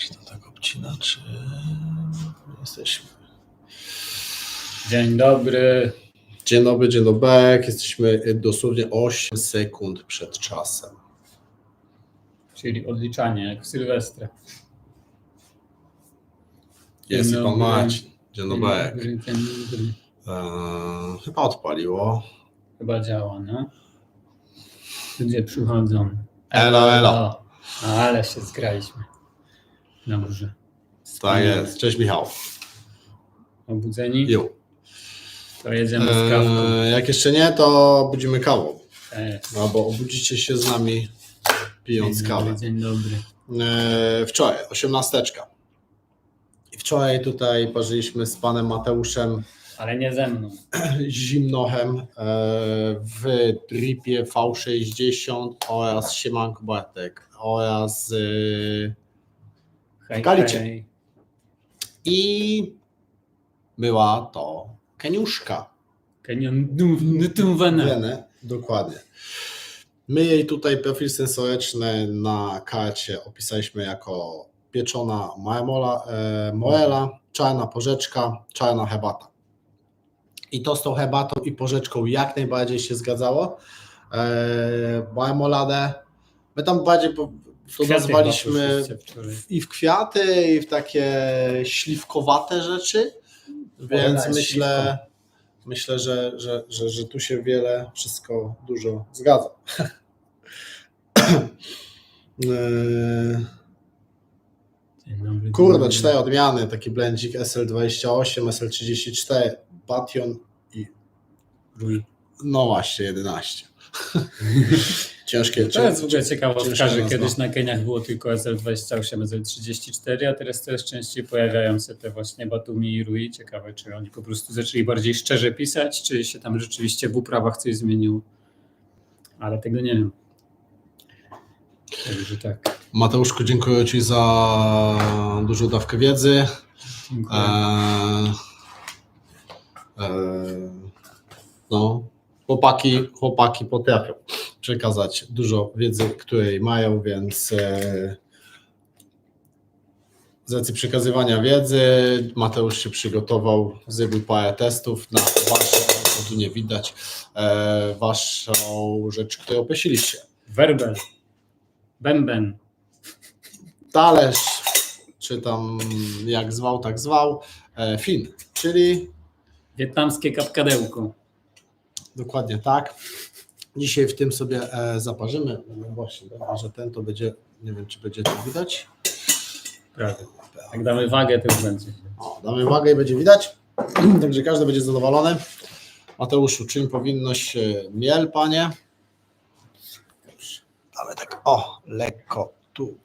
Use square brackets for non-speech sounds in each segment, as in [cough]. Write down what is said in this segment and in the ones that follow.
Czy to tak obcina, czy jesteśmy? Dzień dobry. Dzień dobry, dzień dobry. Jesteśmy dosłownie 8 sekund przed czasem. Czyli odliczanie, jak w Sylwestra. Jest i pan dobry. Marcin. Dzień dobry. Dzień dobry, dzień dobry. Eee, chyba odpaliło. Chyba działa, no. Ludzie przychodzą. Elo, elo. Ale się zgraliśmy. Dobrze. Tak jest. Cześć Michał. Obudzeni? Jo. To jedziemy z kawką. Eee, jak jeszcze nie, to budzimy kawą. E, Albo obudzicie się z nami pijąc dzień kawę. dobry, dzień dobry. Eee, wczoraj, osiemnasteczka. I wczoraj tutaj parzyliśmy z panem Mateuszem Ale nie ze mną. [clears throat] Zimnochem e, w dripie V60 oraz Siemanko Bartek oraz e, Hej, Kalicie. hej. i była to Keniuszka. Kenion. Wenę, dokładnie. My jej tutaj profil sensoryczny na karcie opisaliśmy jako pieczona marmola, e, morela, czarna porzeczka, czarna herbata. I to z tą herbatą i porzeczką jak najbardziej się zgadzało. E, marmoladę, my tam bardziej to nazwaliśmy i w kwiaty, i w takie śliwkowate rzeczy, więc myślę, myślę że, że, że, że tu się wiele, wszystko dużo zgadza. Kurde, cztery odmiany, taki blendzik SL28, SL34, Bation i no właśnie 11. [laughs] Ciężkie. To jest w ogóle ciekawostka, że kiedyś na Keniach było tylko SL28, SL34, a teraz coraz częściej pojawiają się te właśnie Batumi i Rui. Ciekawe, czy oni po prostu zaczęli bardziej szczerze pisać, czy się tam rzeczywiście w uprawach coś zmieniło. Ale tego nie wiem. Także tak. Mateuszku, dziękuję Ci za dużą dawkę wiedzy. Dziękuję. Eee, eee, no, chłopaki, chłopaki potrafią przekazać dużo wiedzy, której mają, więc eee, z racji przekazywania wiedzy Mateusz się przygotował, zrobił parę testów na waszą, to tu nie widać, eee, waszą rzecz, którą prosiliście. Werbel. Bęben. Talerz, czy tam jak zwał, tak zwał, e, fin, czyli Wietnamskie kapkadełko. Dokładnie tak. Dzisiaj w tym sobie e, zaparzymy. No właśnie, że ten to będzie, nie wiem czy będzie to widać. Prawie. Jak damy wagę, to już będzie. O, damy wagę i będzie widać, [clears throat] także każdy będzie zadowolony. Mateuszu, czym powinno się miel, panie? Damy tak, o, lekko tu.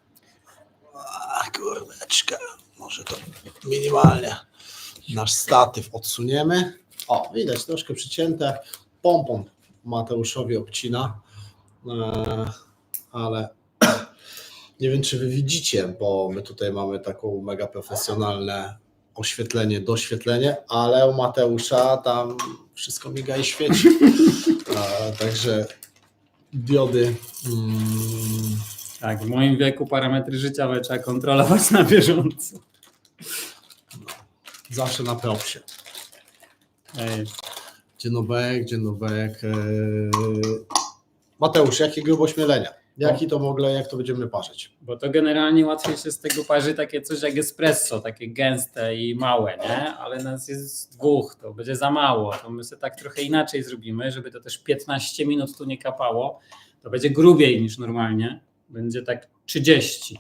A, kurdeczka, może to minimalnie. Nasz statyw odsuniemy. O, widać, troszkę przycięte. Pompon Mateuszowi obcina, e, ale [clears throat] nie wiem, czy wy widzicie, bo my tutaj mamy taką mega profesjonalne oświetlenie, doświetlenie, ale u Mateusza tam wszystko miga i świeci. A, [laughs] także diody. Mm, Tak, w moim wieku parametry życiowe trzeba kontrolować na bieżąco. zawsze na propsie. Ej, Dzienobek, dzienobek. Yy... Mateusz, jakie grubość mielenia? Jaki to w ogóle, jak to będziemy parzyć? Bo to generalnie łatwiej się z tego parzy takie coś jak espresso, takie gęste i małe, nie? Ale nas jest dwóch, to będzie za mało. To my sobie tak trochę inaczej zrobimy, żeby to też 15 minut tu nie kapało. To będzie grubiej niż normalnie. Będzie tak 30.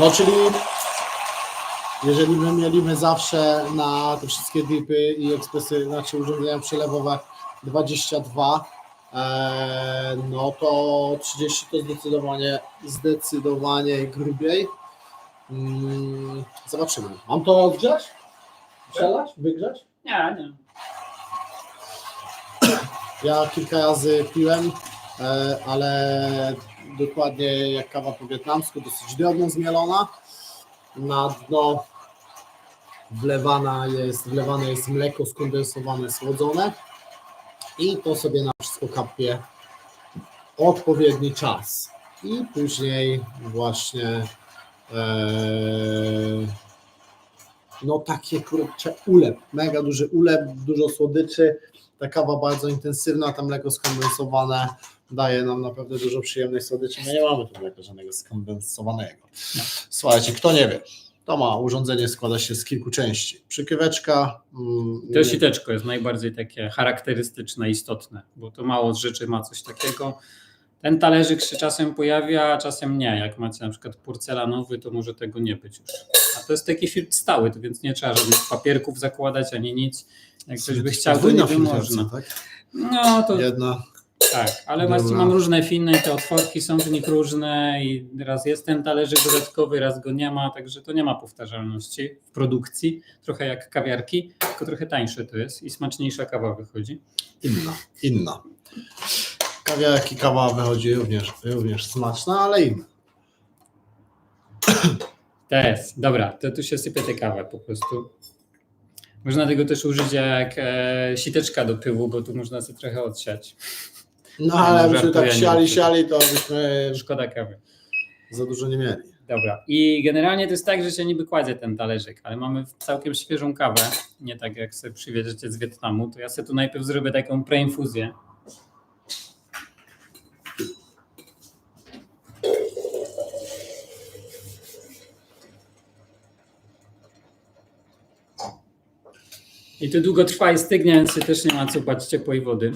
No czyli jeżeli my mielimy zawsze na te wszystkie dipy i ekspresy, znaczy urządzenia przelewowe 22, e, no to 30 to zdecydowanie, zdecydowanie grubiej. Mm, zobaczymy. Mam to odgrzać? Przelać? Wygrzać? Nie, nie. Ja kilka razy piłem, e, ale dokładnie jak kawa po wietnamsku, dosyć drobno zmielona. Na dno. Wlewana jest, wlewane jest mleko skondensowane, słodzone. I to sobie na wszystko kapie odpowiedni czas. i później właśnie e, no takie kurczę ulep, mega duży ulep, dużo słodyczy, ta kawa bardzo intensywna, tam mleko skondensowane daje nam naprawdę dużo przyjemnej słodyczy. My nie mamy tu mleka żadnego skondensowanego. Słuchajcie, kto nie wie, to ma urządzenie, składa się z kilku części. Przykryweczka. mm, To siteczko jest najbardziej takie charakterystyczne, istotne, bo to mało z rzeczy ma coś takiego. Ten talerzyk się czasem pojawia, a czasem nie. Jak macie na przykład porcelanowy, to może tego nie być już. A to jest taki filtr stały, to więc nie trzeba żadnych papierków zakładać ani nic. Jak ktoś by chciał, to filtracja, można. Tak? No to Jedna. Tak, ale Dobra. właśnie mam różne filmy i te otworki są w nich różne i raz jest ten talerzyk dodatkowy, raz go nie ma, także to nie ma powtarzalności w produkcji. Trochę jak kawiarki, tylko trochę tańsze to jest i smaczniejsza kawa wychodzi. Inna. Inna. Kawiarek i kawa wychodzi również, również smaczna, ale inna. To jest, dobra, to tu się sypie tę kawę po prostu. Można tego też użyć jak e, siteczka do pyłu, bo tu można sobie trochę odsiać. No ale No, jakbyśmy żartuję, tak siali, siali, to byśmy Szkoda kawy. za dużo nie mieli. Dobra. I generalnie to jest tak, że się niby kładzie ten talerzyk, ale mamy całkiem świeżą kawę. Nie tak jak sobie przywieziecie z Wietnamu, to ja sobie tu najpierw zrobię taką preinfuzję. I to długo trwa i stygnie, więc się też nie ma co bać ciepłej wody.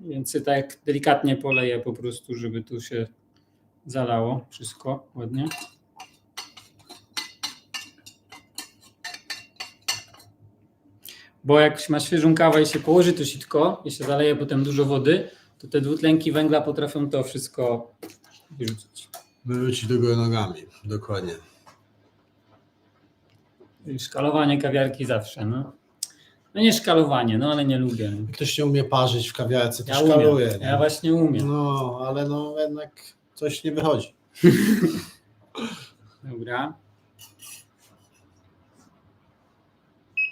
Więc tak delikatnie poleję po prostu, żeby tu się zalało wszystko ładnie. Bo jak ma świeżą kawę i się położy to sitko i się zaleje potem dużo wody, to te dwutlenki węgla potrafią to wszystko wyrzucić. Wyrzucić do góry nogami. Dokładnie. Szkalowanie kawiarki zawsze, no. No nie szkalowanie, no ale nie lubię. Ktoś nie umie parzyć w kawiarce, to Ja szkaluje. nie? ja właśnie umiem. No, ale no jednak coś nie wychodzi. [laughs] Dobra.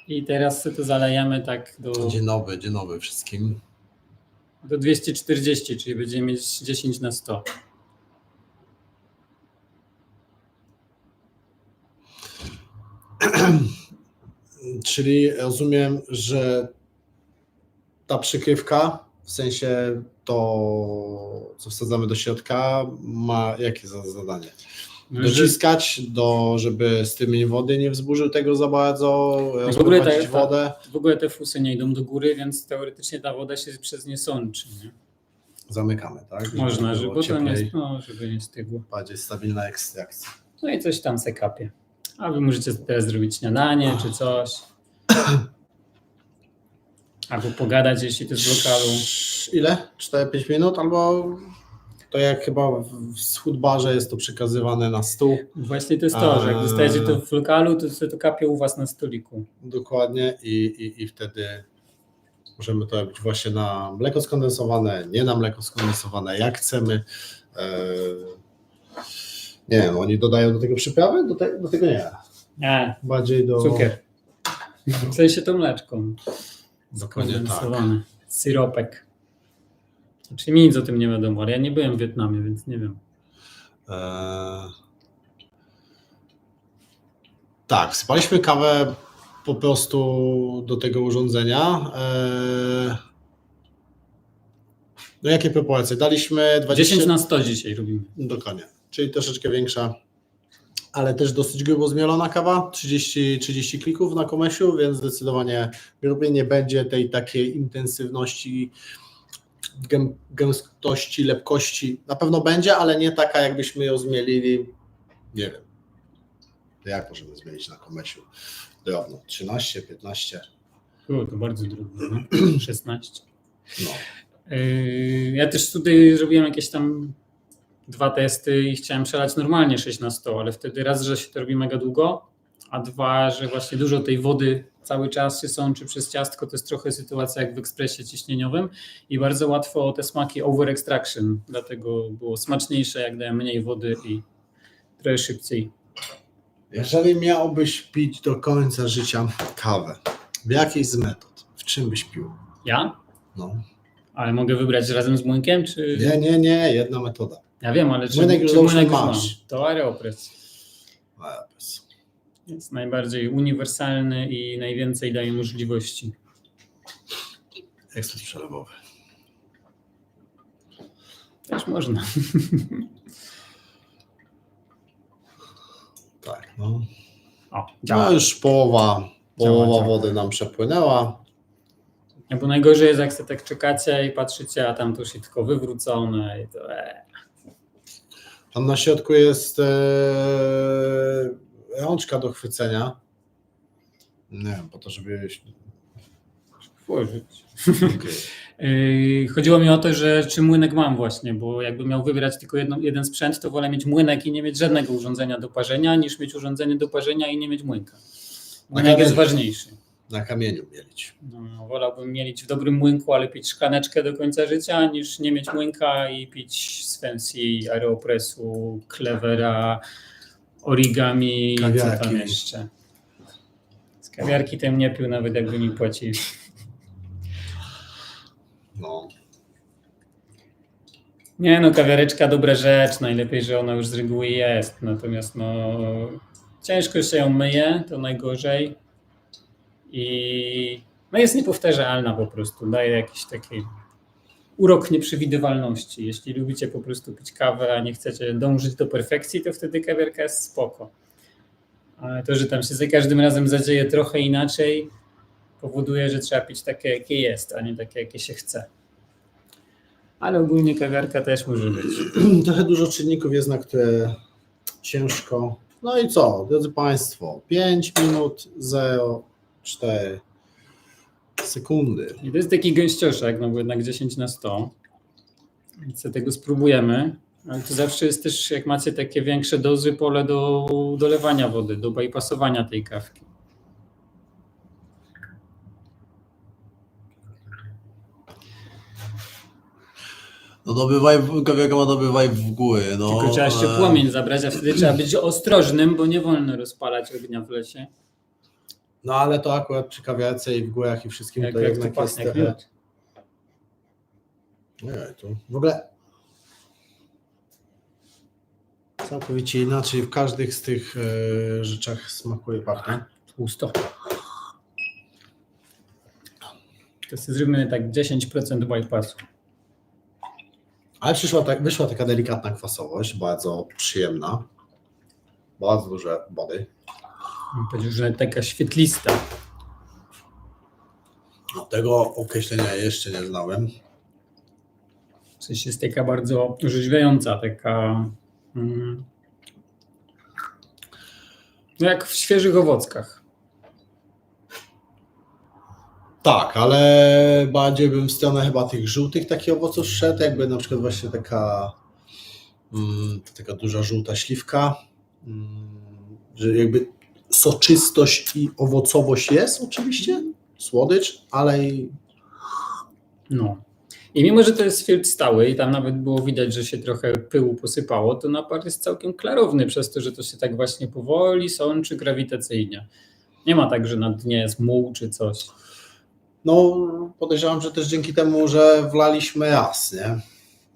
I teraz sobie to zalejemy tak do, Dzień dobry, dzień dobry wszystkim. do 240, czyli będziemy mieć 10 na 100. Czyli rozumiem, że ta przykrywka, w sensie to, co wsadzamy do środka, ma jakie za zadanie? Dociskać, do, żeby strumień wody nie wzburzył tego za bardzo, ogóle rozprowadzić ta- wodę. W ogóle te fusy nie idą do góry, więc teoretycznie ta woda się przez nie sączy. Nie? Zamykamy, tak? Można, żeby, to nie, no, żeby nie stygło. bardziej stabilna ekstrakcja. No i coś tam se kapie. A wy możecie teraz zrobić śniadanie czy coś. [clears throat] Albo pogadać, jeśli to jest w lokalu. Ile? 4-5 minut? Albo to jak chyba w schudbarze jest to przekazywane na stół. Właśnie to jest to, że jak dostajecie to w lokalu, to sobie to kapie u was na stoliku. Dokładnie i, i, i wtedy możemy to robić właśnie na mleko skondensowane, nie na mleko skondensowane, jak chcemy. Eee, nie wiem, oni dodają do tego przyprawy? Do, te, do tego nie. Nie, Bardziej do... cukier. W sensie to mleczko. Dokładnie tak. Skondensowane. Syropek. Znaczy mi nic o tym nie wiadomo, ale ja nie byłem w Wietnamie, więc nie wiem. Eee, tak, wsypaliśmy kawę po prostu do tego urządzenia. Eee, no jakie proporcje? Daliśmy 20... 10 na 100 dzisiaj robimy. Dokładnie, czyli troszeczkę większa, ale też dosyć grubo zmielona kawa, 30, 30 klików na komesiu, więc zdecydowanie grubiej nie będzie tej takiej intensywności, gę- gęstości, lepkości. Na pewno będzie, ale nie taka jakbyśmy ją zmielili, nie wiem, jak możemy zmienić na komesiu drobno, 13, 15, U, to bardzo drobno, no. [clears throat] 16. no. Yy, Ja też tutaj zrobiłem jakieś tam dwa testy i chciałem przelać normalnie 6 na 100, ale wtedy raz, że się to robi mega długo, a dwa, że właśnie dużo tej wody cały czas się sączy przez ciastko, to jest trochę sytuacja jak w ekspresie ciśnieniowym i bardzo łatwo te smaki over extraction, dlatego było smaczniejsze jak dałem mniej wody i trochę szybciej. Jeżeli miałbyś pić do końca życia kawę, w jakiej z metod, w czym byś pił? Ja? No. Ale mogę wybrać razem z młynkiem, czy... Nie, nie, nie, jedna metoda. Ja wiem, ale czy Młynek czy młynek masz. To Aeropress. A, bez. Jest najbardziej uniwersalny i najwięcej daje możliwości. Ekspres przelewowy. Też można. [laughs] Tak, no. O, No już połowa, połowa działa. wody nam przepłynęła. Ja, Bo najgorzej jest, jak sobie tak czekacie i patrzycie, a tam to już jest tylko wywrócone i to e, Tam na środku jest e, rączka do chwycenia. Nie wiem, po to, żeby... Okay. [laughs] Yy, Chodziło mi o to, że czy młynek mam właśnie, bo jakbym miał wybierać tylko jedno, jeden sprzęt, to wolę mieć młynek i nie mieć żadnego urządzenia do parzenia, niż mieć urządzenie do parzenia i nie mieć młynka. Młynek kamieniu. jest ważniejszy. Na kamieniu mielić. No, wolałbym mieć w dobrym młynku, ale pić szklaneczkę do końca życia, niż nie mieć młynka i pić z fancy aeropressu, clevera, origami i co Kawiarki. tam jeszcze. Z kawiarki tym nie pił, nawet jakby mi płacili. No. Nie no, kawiareczka dobra rzecz, najlepiej, że ona już z reguły jest, natomiast no ciężko się ją myje, to najgorzej i no jest niepowtarzalna po prostu, daje jakiś taki urok nieprzewidywalności. Jeśli lubicie po prostu pić kawę, a nie chcecie dążyć do perfekcji, to wtedy kawiarka jest spoko. Ale to, że tam się za każdym razem zadzieje trochę inaczej, powoduje, że trzeba pić takie, jakie jest, a nie takie, jakie się chce. Ale ogólnie kawiarka też może być. [clears throat] Trochę dużo czynników jest, na które ciężko. No i co, drodzy Państwo, 5 minut 0,4 sekundy. I to jest taki gęścioszek, no bo jednak 10 na 100. Więc tego spróbujemy. Ale to zawsze jest też, jak macie takie większe dozy, pole do dolewania wody, do bypassowania tej kawki. No dobry vibe, kawiarka ma dobry vibe w góry. No, Tylko trzeba jeszcze e, płomień zabrać, a wtedy trzeba być ostrożnym, bo nie wolno rozpalać ognia w lesie. No ale to akurat przy kawiarce i w górach i wszystkim Jak, to jak to jednak jest jak miód. Nie, tu w ogóle całkowicie inaczej w każdych z tych e, rzeczach smakuje pachnie. Tłusto. To sobie zróbmy tak 10% bypassu. Ale przyszła tak, wyszła taka delikatna kwasowość, bardzo przyjemna. Bardzo duże wody. Bym Powiedział, że taka świetlista. No, tego określenia jeszcze nie znałem. W sensie jest taka bardzo orzeźwiająca, taka. Mm, no jak w świeżych owockach. Tak, ale bardziej bym w stronę chyba tych żółtych takich owoców szedł, jakby na przykład właśnie taka, mm, taka duża żółta śliwka, mm, że jakby soczystość i owocowość jest oczywiście, słodycz, ale i No. I mimo, że to jest filtr stały i tam nawet było widać, że się trochę pyłu posypało, to napar jest całkiem klarowny przez to, że to się tak właśnie powoli sączy grawitacyjnie. Nie ma tak, że na dnie jest muł czy coś. no podejrzewam, że też dzięki temu, że wlaliśmy raz, nie?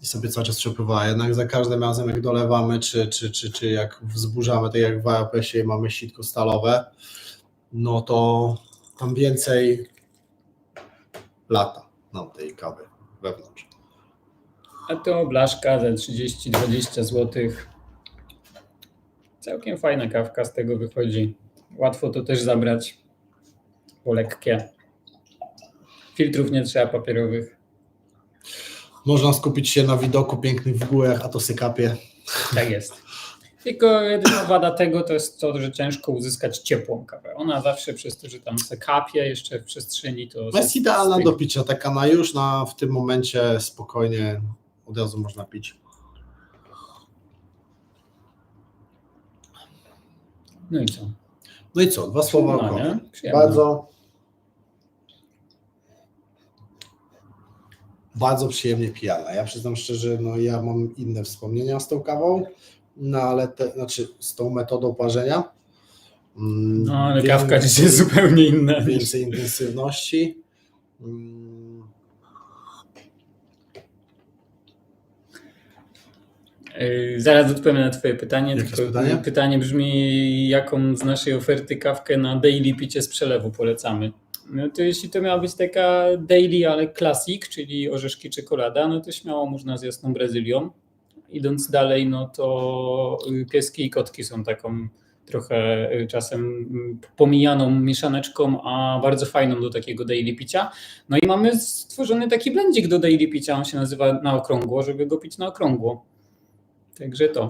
I sobie cały czas przepływała. Jednak za każdym razem, jak dolewamy, czy, czy, czy, czy jak wzburzamy, tak jak w APS-ie mamy sitko stalowe, no to tam więcej lata nam tej kawy wewnątrz. A to blaszka za 30-20 zł. Całkiem fajna kawka z tego wychodzi. Łatwo to też zabrać, bo lekkie. Filtrów nie trzeba papierowych. Można skupić się na widoku pięknych w górach, a to sykapie. Tak jest. Tylko jedyna wada tego to jest to, że ciężko uzyskać ciepłą kawę. Ona zawsze przez to, że tam se kapie jeszcze w przestrzeni, to... No jest idealna do picia, taka na już, na w tym momencie spokojnie od razu można pić. No i co? No i co, dwa słowa o. Bardzo bardzo przyjemnie pijana. Ja przyznam szczerze, no ja mam inne wspomnienia z tą kawą, no ale te, znaczy z tą metodą parzenia. Mm, No ale wiem- kawka dzisiaj jest zupełnie inna. Więcej intensywności. Mm, Yy, Zaraz odpowiem na Twoje pytanie. Pytanie? pytanie brzmi, jaką z naszej oferty kawkę na daily picie z przelewu polecamy? No to jeśli to miała być taka daily, ale classic, czyli orzeszki czekolada, no to śmiało można z jasną Brazylią. Idąc dalej, no to y, pieski i kotki są taką trochę y, czasem mm, pomijaną mieszaneczką, a bardzo fajną do takiego daily picia. No i mamy stworzony taki blendzik do daily picia, on się nazywa na okrągło, żeby go pić na okrągło. Także to.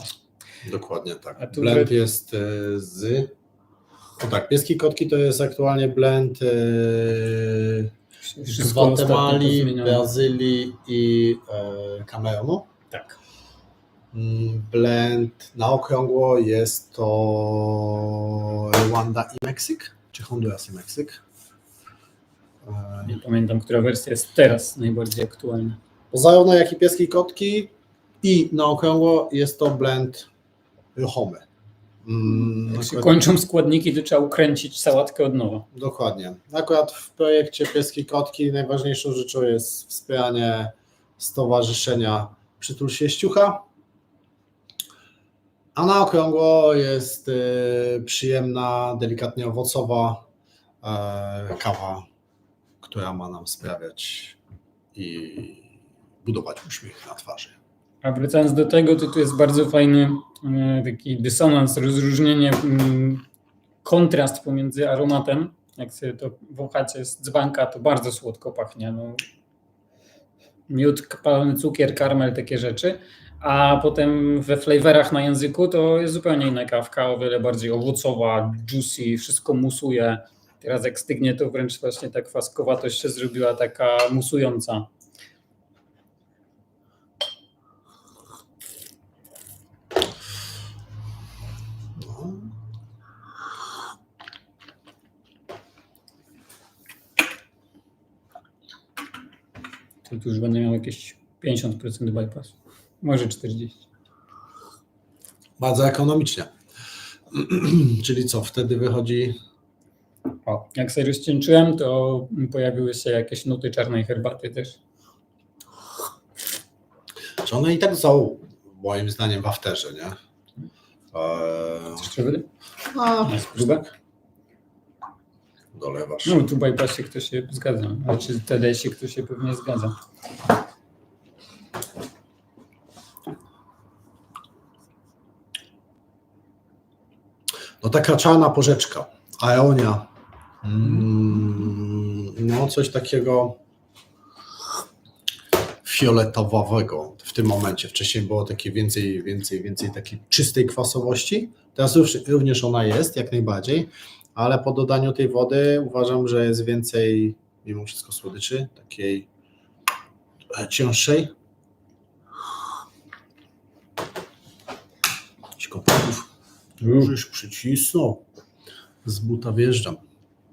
Dokładnie tak. Blend jest z. No tak, pieski kotki to jest aktualnie blend e, z Wszystko ostatnio Gwatemali. Brazylii i e, Kamerunu. Tak. Mm, Blend na okrągło jest to Rwanda i Meksyk, czy Honduras i Meksyk. E, Nie pamiętam, która wersja jest teraz najbardziej aktualna. Zarówno jak i pieski kotki i na okrągło jest to blend ruchomy. Mm, Jak się kończą składniki, to trzeba ukręcić sałatkę od nowa. Dokładnie. Akurat w projekcie Pieski Kotki najważniejszą rzeczą jest wspieranie stowarzyszenia Przytul się ściucha. A na okrągło jest y, przyjemna, delikatnie owocowa e, kawa, która ma nam sprawiać i budować uśmiech na twarzy. A wracając do tego, to tu jest bardzo fajny e, taki dysonans, rozróżnienie, mm, kontrast pomiędzy aromatem. Jak sobie to wąchacie z dzbanka, to bardzo słodko pachnie. No, miód, palony cukier, karmel, takie rzeczy. A potem we flavorach na języku to jest zupełnie inna kawka, o wiele bardziej owocowa, juicy, wszystko musuje. Teraz jak stygnie, to wręcz właśnie ta kwaskowatość się zrobiła taka musująca. To tu już będę miał jakieś 50% bypass. Może 40. Bardzo ekonomicznie. [clears throat] Czyli co, wtedy wychodzi O, jak sobie rozcieńczyłem, to pojawiły się jakieś nuty czarnej herbaty też. Czy one i tak są, moim zdaniem, w afterze, nie? Eee, a, Na spróbę? Dolewasz. No, tu bypassie kto się zgadza. A czy TDS-ie kto się pewnie zgadza. No taka czarna porzeczka, aeonia. Mm, no coś takiego fioletowego w tym momencie. Wcześniej było takie więcej, więcej, więcej takiej czystej kwasowości. Teraz już, również ona jest, jak najbardziej, ale po dodaniu tej wody uważam, że jest więcej, mimo wszystko słodyczy, takiej cięższej. Jakiś kompotów. Już już przycisnął. Z buta wjeżdżam.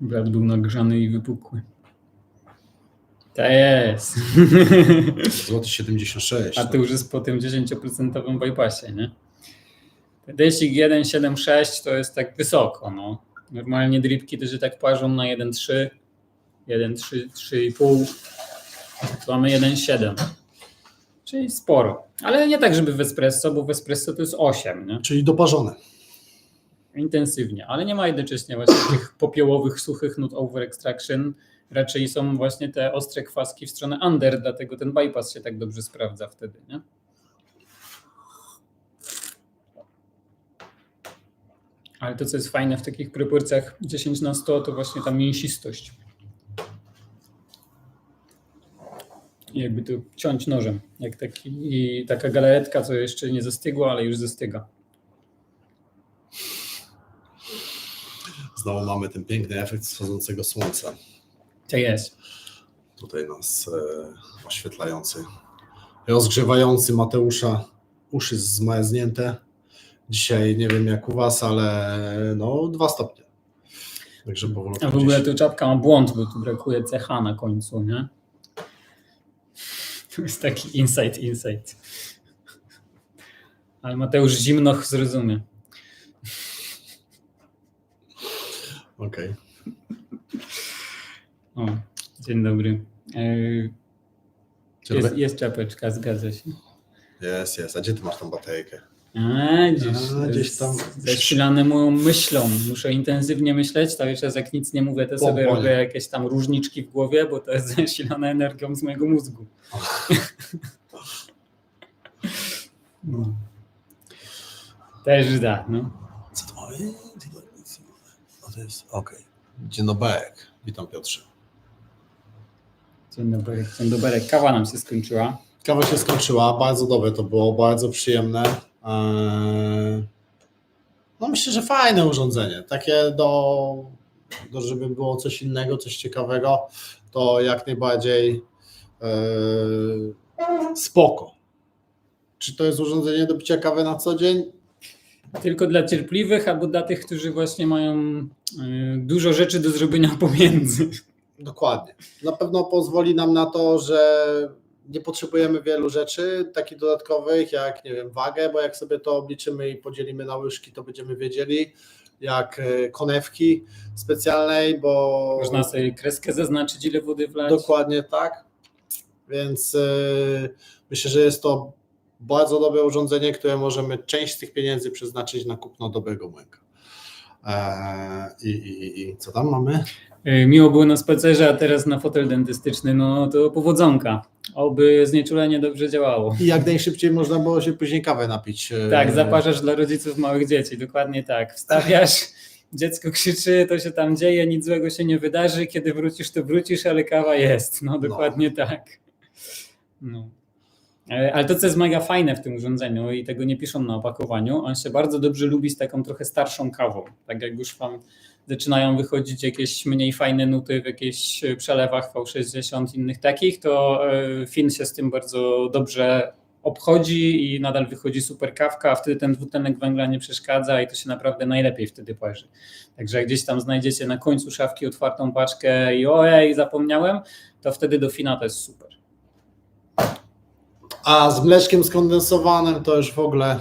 Brat był nagrzany i wypukły. To jest. Złoty 76. A to już jest po tym 10% bypassie, nie? TDS-ik 1,76 to jest tak wysoko, no. Normalnie dripki się tak parzą na 1,3, 1,3, 3,5. Tu mamy 1,7. Czyli sporo. Ale nie tak, żeby w espresso, bo w espresso to jest 8, nie? Czyli doparzone. intensywnie, ale nie ma jednocześnie właśnie tych popiołowych, suchych nut over extraction. Raczej są właśnie te ostre kwaski w stronę under, dlatego ten bypass się tak dobrze sprawdza wtedy, nie? Ale to, co jest fajne w takich proporcjach 10 na 100, to właśnie ta mięsistość. I jakby to ciąć nożem, jak taki, taka galaretka, co jeszcze nie zastygła, ale już zastyga. Znowu mamy ten piękny efekt wschodzącego słońca. To jest. Tutaj nas e, oświetlający, rozgrzewający Mateusza. Uszy zmarznięte. Dzisiaj nie wiem jak u Was, ale no dwa stopnie. Także powolutku. A w ogóle to czapka ma błąd, bo tu brakuje CH na końcu, nie? To jest taki insight, insight. Ale Mateusz Zimnoch zrozumie. Okej. O, dzień dobry. Jest, jest czapeczka, zgadza się. Jest, jest. A gdzie ty masz tą baterykę? A, gdzieś, A, gdzieś tam- Zasilane moją myślą. Muszę intensywnie myśleć. Cały czas jak nic nie mówię, to sobie robię jakieś tam różniczki w głowie, bo to jest [laughs] zasilane energią z mojego mózgu. [laughs] No. Też da, no. Co to mamy? No to jest, okej. Dzień dobry. Witam Piotrze. Dzień dobry, dzień dobry. Kawa nam się skończyła. Kawa się skończyła, bardzo dobre to było, bardzo przyjemne. Eee, No myślę, że fajne urządzenie, takie do, do żeby było coś innego, coś ciekawego, to jak najbardziej eee, spoko. Czy to jest urządzenie do picia kawy na co dzień? Tylko dla cierpliwych albo dla tych, którzy właśnie mają y, dużo rzeczy do zrobienia [laughs] pomiędzy. Dokładnie. Na pewno pozwoli nam na to, że nie potrzebujemy wielu rzeczy takich dodatkowych, jak nie wiem, wagę, bo jak sobie to obliczymy i podzielimy na łyżki, to będziemy wiedzieli, jak e, konewki specjalnej, bo Można sobie kreskę zaznaczyć, ile wody wlać. dokładnie tak. Więc e, myślę, że jest to bardzo dobre urządzenie, które możemy część z tych pieniędzy przeznaczyć na kupno dobrego mleka. Eee, i, i, I co tam mamy? Y, Miło było na spacerze, a teraz na fotel dentystyczny, no to powodzonka. Oby znieczulenie dobrze działało. I jak najszybciej można było się później kawę napić. e, Tak, zaparzasz dla rodziców małych dzieci, dokładnie tak. Wstawiasz, [laughs] dziecko krzyczy, to się tam dzieje, nic złego się nie wydarzy, kiedy wrócisz, to wrócisz, ale kawa jest. No dokładnie tak. No. E, Ale to, co jest mega fajne w tym urządzeniu i tego nie piszą na opakowaniu, on się bardzo dobrze lubi z taką trochę starszą kawą. Tak jak już wam zaczynają wychodzić jakieś mniej fajne nuty w jakichś e, przelewach V60, innych takich, to e, Fin się z tym bardzo dobrze obchodzi i nadal wychodzi super kawka, a wtedy ten dwutlenek węgla nie przeszkadza i to się naprawdę najlepiej wtedy parzy. Także jak gdzieś tam znajdziecie na końcu szafki otwartą paczkę i ojej, zapomniałem, to wtedy do Fina to jest super. A z mleczkiem skondensowanym to już w ogóle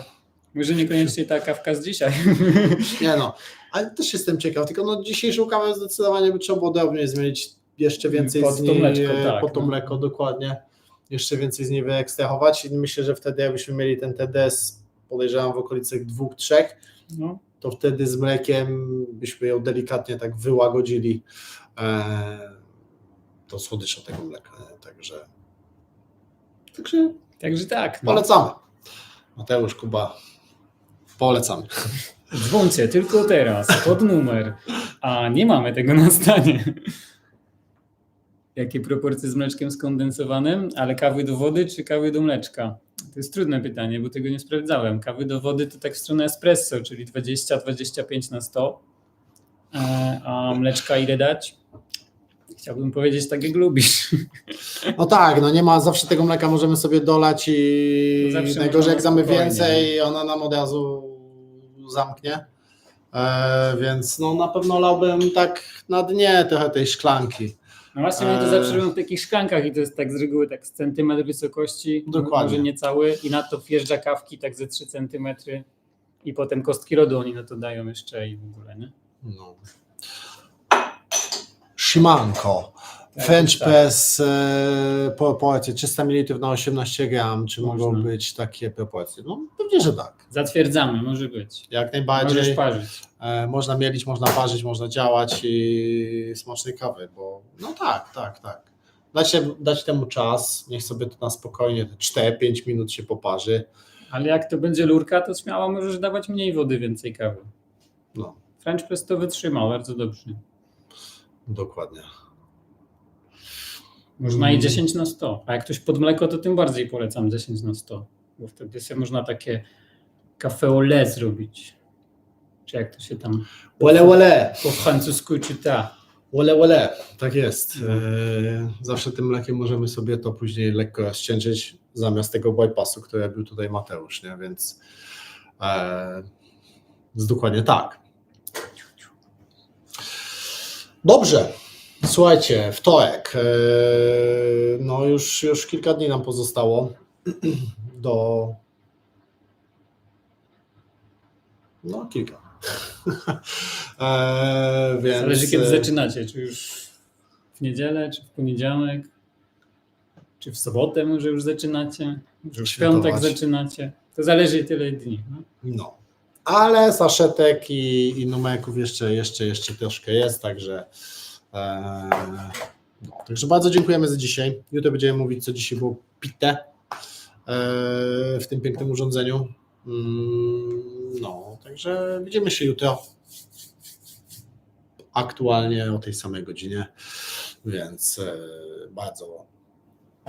Może niekoniecznie ta kawka z dzisiaj. [laughs] nie no. Ale też jestem ciekaw, tylko no dzisiejszą kawę zdecydowanie by trzeba było drobnie zmienić, jeszcze więcej Pod z niej, mleczko, e, tak, pod to no. mleko dokładnie, jeszcze więcej z niej wyekstrahować i myślę, że wtedy jakbyśmy mieli ten TDS, podejrzewam w okolicach dwóch, trzech, No, to wtedy z mlekiem byśmy ją delikatnie tak wyłagodzili e, to słodycz tego mleka, także także także tak. No. polecamy. Mateusz, Kuba, polecamy. Dzwońcie tylko teraz pod numer, a nie mamy tego na stanie. Jakie proporcje z mleczkiem skondensowanym, ale kawy do wody czy kawy do mleczka? To jest trudne pytanie, bo tego nie sprawdzałem. Kawy do wody to tak w stronę espresso, czyli 20-25 na 100. E, A mleczka ile dać? Chciałbym powiedzieć tak jak lubisz. No tak, no nie ma, zawsze tego mleka możemy sobie dolać i najgorzej jak spokojnie. więcej, ona nam od razu zamknie. E, więc no na pewno lałbym tak na dnie trochę tej szklanki. No właśnie, oni to Eee. zawsze robią w takich szklankach i to jest tak z reguły tak z centymetr wysokości, Dokładnie. może niecały i na to wjeżdża kawki tak ze 3 centymetry i potem kostki lodu oni na to dają jeszcze i w ogóle, nie? No. Szymanko. French tak. press e, proporcje 300 ml na 18 gram. Czy mogą Można. być takie proporcje? No pewnie, że tak. Zatwierdzamy, może być. Jak Możesz najbardziej. parzyć. E, można mielić, można parzyć, można działać i smacznej kawy, bo no tak, tak, tak. Dać, dać temu czas, niech sobie to na spokojnie te 4-5 minut się poparzy. Ale jak to będzie lurka, to śmiało możesz dawać mniej wody, więcej kawy. No, French press to wytrzyma bardzo dobrze. dokładnie. Można Mm. i 10 na 100. A jak ktoś pod mleko, to tym bardziej polecam 10 na 100. Bo wtedy sobie można takie café au lait zrobić. Czy jak to się tam Łele, łele, po francusku czyta. łele, łele. Tak jest. E, zawsze tym mlekiem możemy sobie to później lekko rozciężyć zamiast tego bypassu, który był tutaj Mateusz, nie? Więc e, dokładnie tak. Dobrze. Słuchajcie, wtorek. e, No już, już kilka dni nam pozostało [clears throat] do. No, kilka. [laughs] e, więc, Zależy kiedy e, zaczynacie, czy już w niedzielę, czy w poniedziałek. Czy w sobotę może już zaczynacie? Może w świątek zaczynacie? To zależy tyle dni. No. No. Ale saszetek i, i numerków jeszcze, jeszcze, jeszcze troszkę jest, także no, także bardzo dziękujemy za dzisiaj. Jutro będziemy mówić, co dzisiaj było pite e, w tym pięknym urządzeniu. Mm, no, także widzimy się jutro. Aktualnie o tej samej godzinie, więc e, bardzo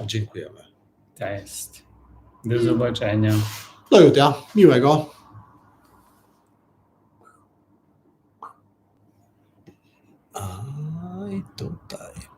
dziękujemy. To jest. Do zobaczenia. Do jutra. Miłego. মৃত্যুর দায়